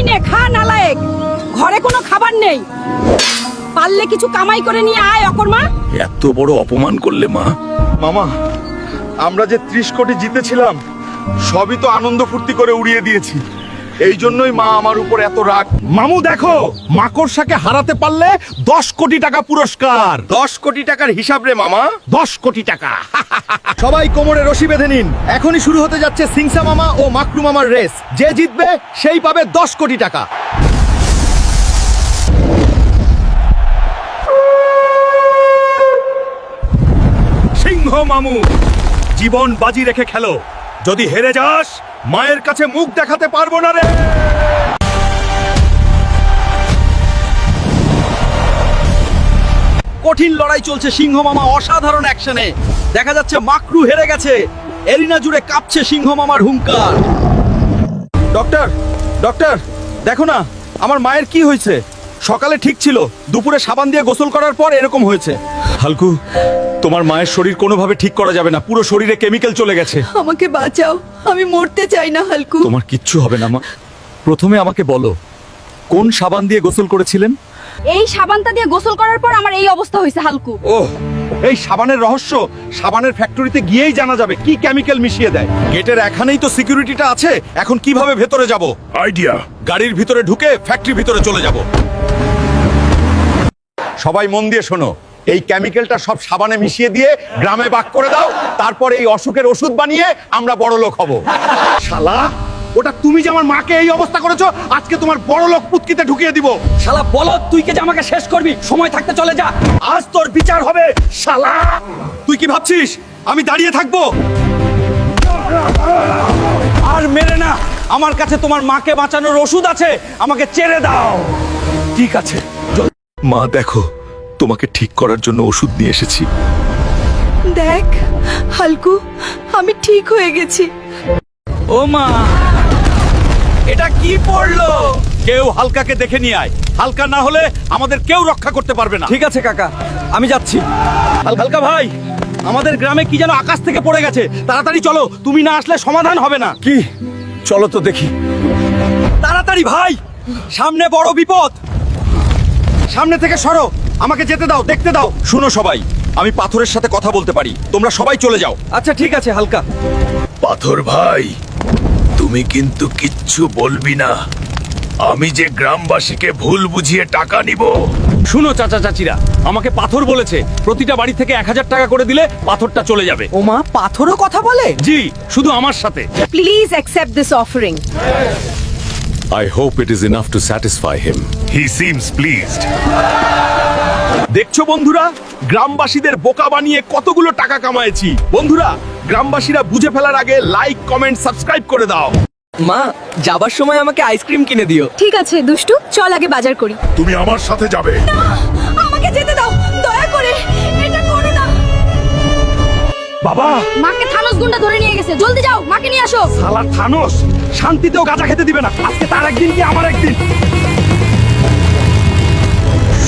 এই নে খা নালায়েক। ঘরে কোনো খাবার নেই। পারলে কিছু কামাই করে নিয়ে আয় অকর্মা। এত বড় অপমান করলে মা। মামা আমরা যে ত্রিশ কোটি জিতেছিলাম সবই তো আনন্দ ফুর্তি করে উড়িয়ে দিয়েছি। এই জন্যই মা আমার উপর এত রাগ। মামু দেখো মাকড়সাকে হারাতে পারলে দশ কোটি টাকা পুরস্কার। দশ কোটি টাকার হিসাব রে মামা। দশ কোটি টাকা। সবাই কোমরে রশি বেঁধে নিন। এখনই শুরু হতে যাচ্ছে সিংসা মামা ও মাকরু মামার রেস। যে জিতবে সেই পাবে দশ কোটি টাকা। সিংহ মামু জীবন বাজি রেখে খেলো। যদি হেরে যাস মায়ের কাছে মুখ দেখাতে পারব না রে। কঠিন লড়াই চলছে সিংহ মামা অসাধারণ অ্যাকশনে। দেখা যাচ্ছে মাকরু হেরে গেছে। এরিনা জুড়ে কাঁপছে সিংহ মামার হুঙ্কার। ডক্টর ডক্টর দেখো না আমার মায়ের কি হয়েছে? সকালে ঠিক ছিল। দুপুরে সাবান দিয়ে গোসল করার পর এরকম হয়েছে। হালকু তোমার মায়ের শরীর কোনোভাবে ঠিক করা যাবে না। পুরো শরীরে কেমিক্যাল চলে গেছে। আমাকে বাঁচাও। আমি মরতে চাই না হালকু। তোমার কিচ্ছু হবে না মা। প্রথমে আমাকে বলো কোন সাবান দিয়ে গোসল করেছিলেন? এই সাবানটা দিয়ে গোসল করার পর আমার এই অবস্থা হয়েছে হালকু। ও এই সাবানের রহস্য সাবানের ফ্যাক্টরিতে গিয়েই জানা যাবে। কি কেমিক্যাল মিশিয়ে দেয়? গেটের এখানেই তো সিকিউরিটিটা আছে। এখন কীভাবে ভেতরে যাব? আইডিয়া। গাড়ির ভিতরে ঢুকে ফ্যাক্টরি ভিতরে চলে যাব। সবাই মন দিয়ে শোনো। এই কেমিক্যালটা সব সাবানে মিশিয়ে দিয়ে গ্রামে বাক করে দাও তারপর এই অসুখের ওষুধ বানিয়ে আমরা বড় লোক হব। শালা ওটা তুমি যে আমার মাকে এই অবস্থা করেছ আজকে তোমার বড় লোক পুতকিতে ঢুকিয়ে দিব। শালা বলদ তুই কে যে আমাকে শেষ করবি? সময় থাকতে চলে যা। আজ তোর বিচার হবে শালা। তুই কি ভাবছিস? আমি দাঁড়িয়ে থাকব? আর মেরে না আমার কাছে তোমার মাকে বাঁচানোর ওষুধ আছে আমাকে ছেড়ে দাও। ঠিক আছে। মা দেখো তোমাকে ঠিক করার জন্য ওষুধ নিয়ে এসেছি। দেখ হালকু আমি ঠিক হয়ে গেছি। ও মা এটা কি পড়ল? কেউ হালকাকে দেখে নিয়ে আয়। হালকা না হলে আমাদের কেউ রক্ষা করতে পারবে না। ঠিক আছে কাকা আমি যাচ্ছি। হাল- হালকা ভাই আমাদের গ্রামে কি যেন আকাশ থেকে পড়ে গেছে। তাড়াতাড়ি চলো তুমি না আসলে সমাধান হবে না। কি? চলো তো দেখি। তাড়াতাড়ি ভাই সামনে বড় বিপদ। সামনে থেকে সরো। আমাকে যেতে দাও দেখতে দাও। শুনো সবাই আমি পাথরের সাথে কথা বলতে পারি। তোমরা সবাই চলে যাও। আচ্ছা ঠিক আছে হালকা। পাথর ভাই তুমি কিন্তু কিচ্ছু বলবি না। আমি যে গ্রামবাসীকে ভুল বুঝিয়ে টাকা নিব। শুনো চাচা চাচিরা আমাকে পাথর বলেছে প্রতিটা বাড়ি থেকে এক হাজার টাকা করে দিলে পাথরটা চলে যাবে। ওমা পাথরও কথা বলে? জি শুধু আমার সাথে। Please accept this offering I hope it is enough to satisfy him. He seems pleased. দেখছ বন্ধুরা? গ্রামবাসীদের বোকা বানিয়ে কতগুলো টাকা কামায়েছি। বন্ধুরা গ্রামবাসীরা বুঝে ফেলার আগে লাইক কমেন্ট সাবস্ক্রাইব করে দাও। মা যাবার সময় আমাকে আইসক্রিম কিনে দিও। ঠিক আছে দুষ্টু চল আগে বাজার করি। তুমি আমার সাথে যাবে। বাবা! মাকে থানস গুন্ডা ধরে নিয়ে গেছে। জলদি যাও মাকে নিয়ে আসো। সালা থানোস শান্তিতেও গাঁজা খেতে দিবে না। আজকে তার একদিন কি আমার একদিন?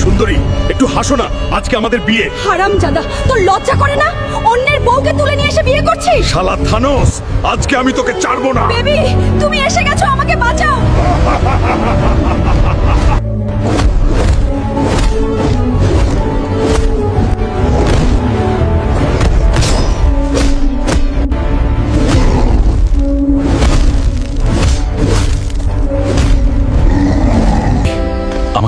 সুন্দরী একটু হাসো না। আজকে আমাদের বিয়ে। হারাম জাদা তোর লজ্জা করে না? অন্যের বউকে তুলে নিয়ে এসে বিয়ে করছিস? শালা থানোস আজকে আমি তোকে ছাড়বো না। বেবি তুমি এসে গেছো আমাকে বাঁচাও।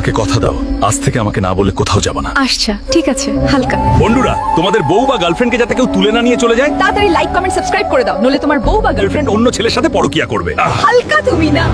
আমাকে কথা দাও। আজ থেকে আমাকে না বলে কোথাও যাবে না। আচ্ছা ঠিক আছে হালকা। বন্ধুরা তোমাদের বউ বা গার্লফ্রেন্ডকে যাতে কেউ তুলে না নিয়ে চলে যায় তাড়াতাড়ি লাইক কমেন্ট সাবস্ক্রাইব করে দাও নলে তোমার বউ বা গার্লফ্রেন্ড গার্লফ্রেন্ড অন্য ছেলের সাথে পরকিয়া করবে। হালকা তুমি না।